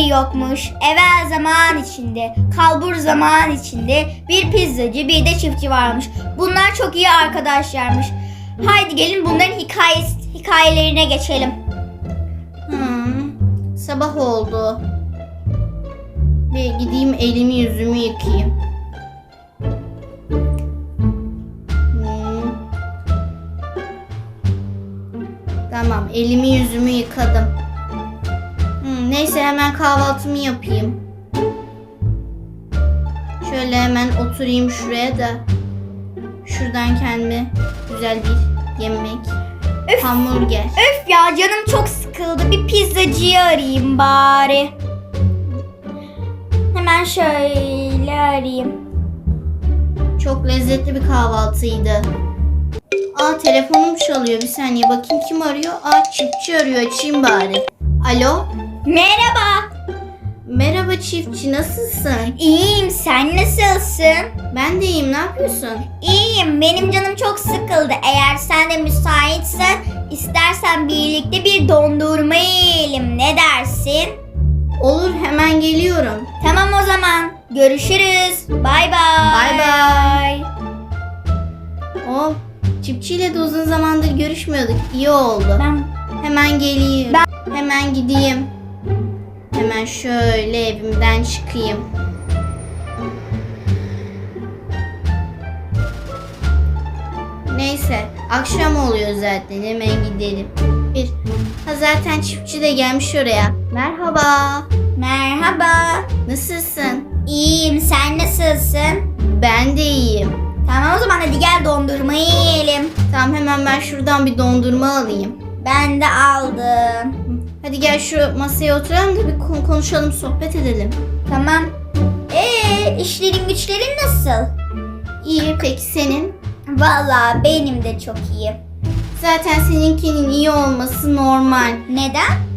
bir yokmuş. Evvel zaman içinde, kalbur zaman içinde bir pizzacı bir de çiftçi varmış. Bunlar çok iyi arkadaşlarmış. Haydi gelin bunların hikayesi, hikayelerine geçelim. Hmm, sabah oldu. Bir gideyim elimi yüzümü yıkayayım. Hmm. Tamam, elimi yüzümü yıkadım. Neyse hemen kahvaltımı yapayım. Şöyle hemen oturayım şuraya da şuradan kendime güzel bir yemek. Öf. Hamburger. Öf ya canım çok sıkıldı. Bir pizzacıyı arayayım bari. Hemen şöyle arayayım. Çok lezzetli bir kahvaltıydı. Aa telefonum çalıyor. Bir saniye bakayım kim arıyor? Aa çiftçi arıyor. Açayım bari. Alo. Merhaba. Merhaba çiftçi nasılsın? İyiyim sen nasılsın? Ben de iyiyim. Ne yapıyorsun? İyiyim benim canım çok sıkıldı. Eğer sen de müsaitsen istersen birlikte bir dondurma yiyelim. Ne dersin? Olur hemen geliyorum. Tamam o zaman. Görüşürüz. Bay bay. Bay bay. Oh çiftçiyle de uzun zamandır görüşmüyorduk. İyi oldu. Ben Hemen geleyim. Hemen gideyim. Hemen şöyle evimden çıkayım. Neyse, akşam oluyor zaten. Hemen gidelim. Bir. Ha zaten çiftçi de gelmiş oraya. Merhaba. merhaba. Nasılsın? İyiyim sen nasılsın? Ben de iyiyim. Tamam o zaman hadi gel dondurmayı yiyelim. Tamam hemen ben şuradan bir dondurma alayım. Ben de aldım. Hadi gel şu masaya oturalım da bir kon- konuşalım, sohbet edelim. Tamam. Ee işlerin güçlerin nasıl? İyi, peki senin? Vallahi benim de çok iyi. Zaten seninkinin iyi olması normal. Neden?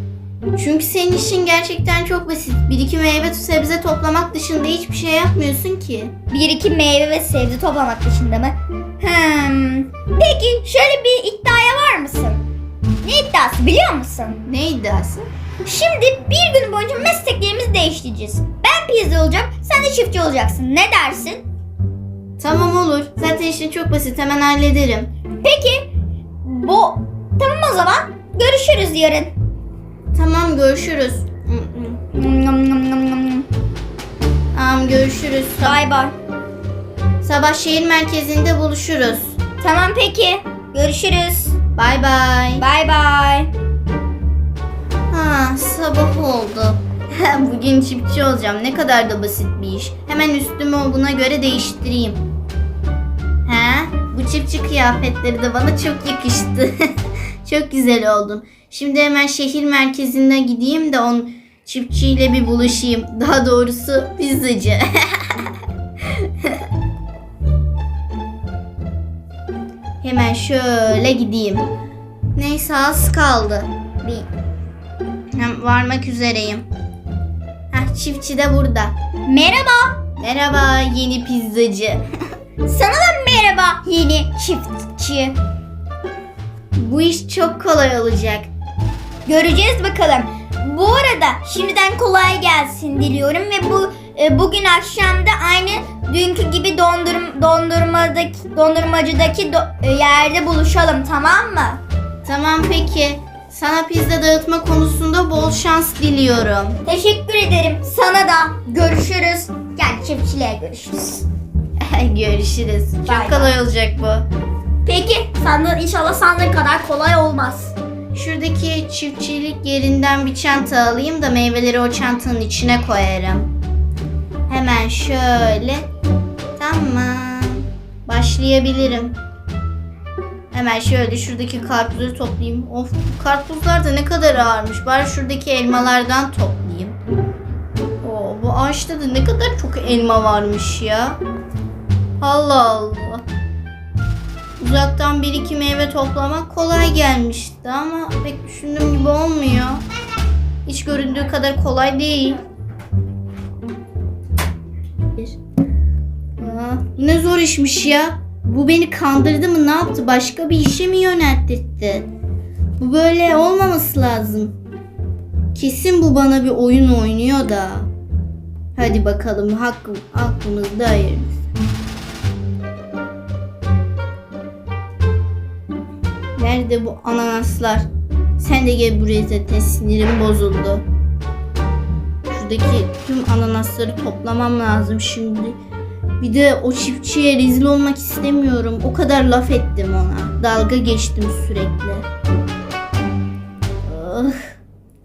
Çünkü senin işin gerçekten çok basit. Bir iki meyve sebze toplamak dışında hiçbir şey yapmıyorsun ki. Bir iki meyve ve sebze toplamak dışında mı? Hmm. Peki şöyle bir iddiaya var mısın? Ne iddiası biliyor musun? Ne iddiası? Şimdi bir gün boyunca mesleklerimizi değiştireceğiz. Ben pizza olacağım, sen de çiftçi olacaksın. Ne dersin? Tamam olur. Zaten işin çok basit. Hemen hallederim. Peki bu tamam o zaman görüşürüz yarın. Tamam görüşürüz. Tamam görüşürüz. Bay bay. Sabah şehir merkezinde buluşuruz. Tamam peki. Görüşürüz. Bay bay. Bay bay. Ha sabah oldu. Bugün çiftçi olacağım. Ne kadar da basit bir iş. Hemen üstümü buna göre değiştireyim. He, bu çiftçi kıyafetleri de bana çok yakıştı. çok güzel oldum. Şimdi hemen şehir merkezine gideyim de on çiftçiyle bir buluşayım. Daha doğrusu pizzacı. hemen şöyle gideyim. Neyse az kaldı. Bir hem varmak üzereyim. Heh, çiftçi de burada. Merhaba. Merhaba yeni pizzacı. Sana da merhaba yeni çiftçi. Bu iş çok kolay olacak. Göreceğiz bakalım. Bu arada şimdiden kolay gelsin diliyorum ve bu e, bugün akşam da aynı dünkü gibi dondurum dondurmadaki dondurmacıdaki do- e, yerde buluşalım tamam mı? Tamam peki. Sana pizza dağıtma konusunda bol şans diliyorum. Teşekkür ederim. Sana da görüşürüz. Gel çiftçiliğe görüşürüz. Görüşürüz. Çok Bay bay. kolay olacak bu. Peki sandığın inşallah sandığın kadar kolay olmaz. Şuradaki çiftçilik yerinden bir çanta alayım da meyveleri o çantanın içine koyarım. Hemen şöyle. Tamam. Başlayabilirim. Hemen şöyle şuradaki karpuzları toplayayım. Of karpuzlar da ne kadar ağırmış. Bari şuradaki elmalardan toplayayım. Oo, bu ağaçta da ne kadar çok elma varmış ya. Allah Allah. Uzaktan bir iki meyve toplamak kolay gelmişti ama pek düşündüğüm gibi olmuyor. Hiç göründüğü kadar kolay değil. Ne zor işmiş ya. Bu beni kandırdı mı ne yaptı? Başka bir işe mi yöneltti? Bu böyle olmaması lazım. Kesin bu bana bir oyun oynuyor da. Hadi bakalım hakkım, aklımızda hayır. Nerede bu ananaslar? Sen de gel buraya zaten sinirim bozuldu. Şuradaki tüm ananasları toplamam lazım şimdi. Bir de o çiftçiye rezil olmak istemiyorum. O kadar laf ettim ona. Dalga geçtim sürekli. Ah,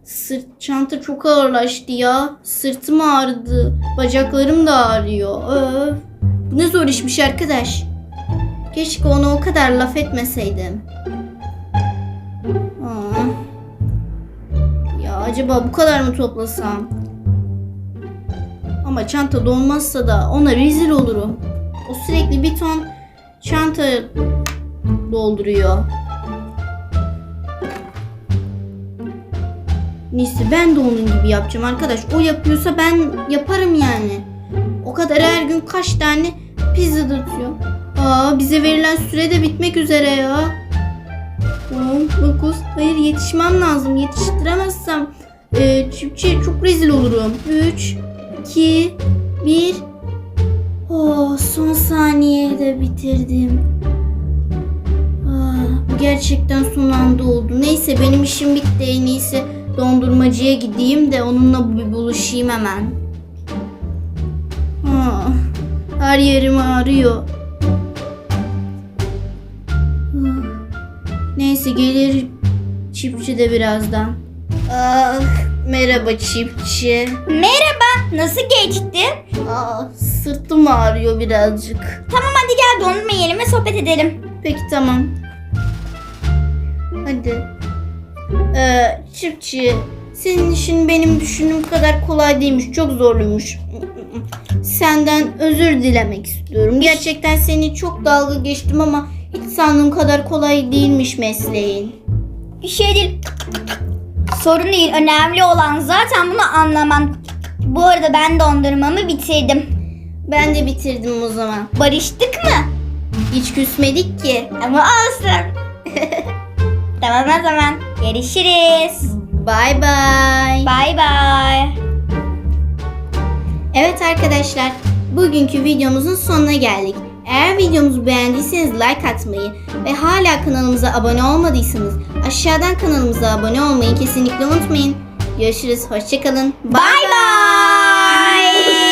sırt çanta çok ağırlaştı ya. Sırtım ağrıdı. Bacaklarım da ağrıyor. Öf. Bu ne zor işmiş arkadaş. Keşke ona o kadar laf etmeseydim. Aa. Ya acaba bu kadar mı toplasam? Ama çanta dolmazsa da ona rezil olurum. O sürekli bir ton çanta dolduruyor. Neyse ben de onun gibi yapacağım arkadaş. O yapıyorsa ben yaparım yani. O kadar her gün kaç tane pizza dağıtıyor. Aa bize verilen süre de bitmek üzere ya. 10, 9, hayır yetişmem lazım. Yetiştiremezsem e, çiftçi çok rezil olurum. 3, 2, 1. Oh, son saniyede bitirdim. Ah, bu gerçekten son anda oldu. Neyse benim işim bitti. En iyisi dondurmacıya gideyim de onunla bir buluşayım hemen. Ah, her yerim ağrıyor. Ah, Neyse gelir çiftçi de birazdan. Ah, merhaba çiftçi. Merhaba, nasıl geçti? Aa, sırtım ağrıyor birazcık. Tamam hadi gel dondurma yiyelim ve sohbet edelim. Peki tamam. Hadi. Ee, çiftçi, senin işin benim düşündüğüm kadar kolay değilmiş. Çok zorluymuş. Senden özür dilemek istiyorum. Gerçekten seni çok dalga geçtim ama hiç sandığım kadar kolay değilmiş mesleğin. Bir şey değil. Sorun değil. Önemli olan zaten bunu anlaman. Bu arada ben dondurmamı bitirdim. Ben de bitirdim o zaman. Barıştık mı? Hiç küsmedik ki. Ama olsun. tamam o zaman. Görüşürüz. Bye bye. Bye bye. Evet arkadaşlar, bugünkü videomuzun sonuna geldik. Eğer videomuzu beğendiyseniz like atmayı ve hala kanalımıza abone olmadıysanız aşağıdan kanalımıza abone olmayı kesinlikle unutmayın. Görüşürüz, hoşçakalın. Bye bye.